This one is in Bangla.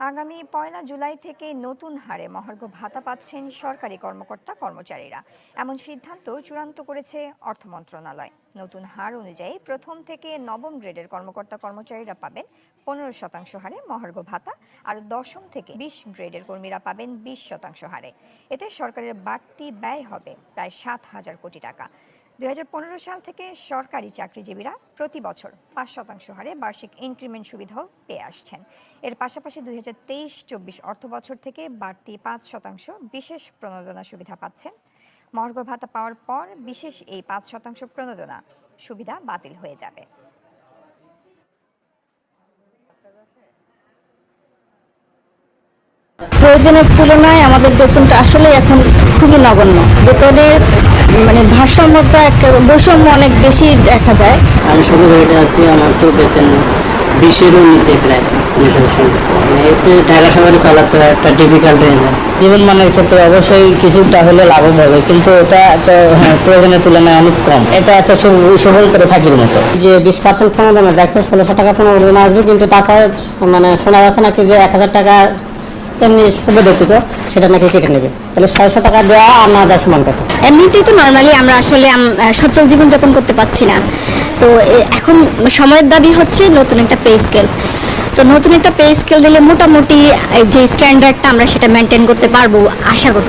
আগামী পয়লা জুলাই থেকে নতুন হারে মহার্ঘ ভাতা পাচ্ছেন সরকারি কর্মকর্তা, কর্মচারীরা। এমন সিদ্ধান্ত চূড়ান্ত করেছে অর্থ মন্ত্রণালয়। নতুন হার অনুযায়ী প্রথম থেকে নবম গ্রেডের কর্মকর্তা, কর্মচারীরা পাবেন পনেরো শতাংশ হারে মহার্ঘ ভাতা আর দশম থেকে বিশ গ্রেডের কর্মীরা পাবেন বিশ শতাংশ হারে। এতে সরকারের বাড়তি ব্যয় হবে প্রায় সাত হাজার কোটি টাকা। দুই হাজার পনেরো সাল থেকে সরকারি চাকরিজীবীরা প্রতি বছর পাঁচ শতাংশ হারে বার্ষিক ইনক্রিমেন্ট সুবিধাও পেয়ে আসছেন। এর পাশাপাশি দুই হাজার তেইশ চব্বিশ অর্থ বছর থেকে বাড়তি পাঁচ শতাংশ বিশেষ প্রণোদনা সুবিধা পাচ্ছেন। মর্গ ভাতা পাওয়ার পর বিশেষ এই পাঁচ শতাংশ প্রণোদনা সুবিধা বাতিল হয়ে যাবে। প্রয়োজনের তুলনায় আমাদের বেতনটা আসলে এখন খুবই নগণ্য। বেতনের মানে ভারসাম্যতা এক বৈষম্য অনেক বেশি দেখা যায়। আমি গ্রেডে আছি আমার তো বেতন বিশেরও নিচে প্রায় মানে এতে ঢাকা শহরে চালাতে একটা ডিফিকাল্ট হয়ে যায়। জীবন মানের ক্ষেত্রে অবশ্যই কিছুটা হলে লাভ হবে কিন্তু এটা তো হ্যাঁ, প্রয়োজনের তুলনায় অনেক কম। এটা এত সব- সবল করে থাকির মতো। যে বিশ পার্সেন্ট প্রণোদনা দেখছ ষোলোশো টাকা প্রণোদনা আসবে কিন্তু তারপরে মানে শোনা যাচ্ছে নাকি যে এক হাজার টাকা এমনি সুবিধা তো সেটা নাকি কেটে নেবে? তাহলে ছয়শো টাকা দেওয়া আর না দেওয়া সমান কথা। এমনিতেই তো নর্মালি আমরা আসলে সচল জীবনযাপন করতে পারছি না। তো এখন সময়ের দাবি হচ্ছে নতুন একটা পে স্কেল তো নতুন একটা পে স্কেল দিলে মোটামুটি যে স্ট্যান্ডার্ডটা আমরা সেটা মেনটেন করতে পারব, আশা করছি।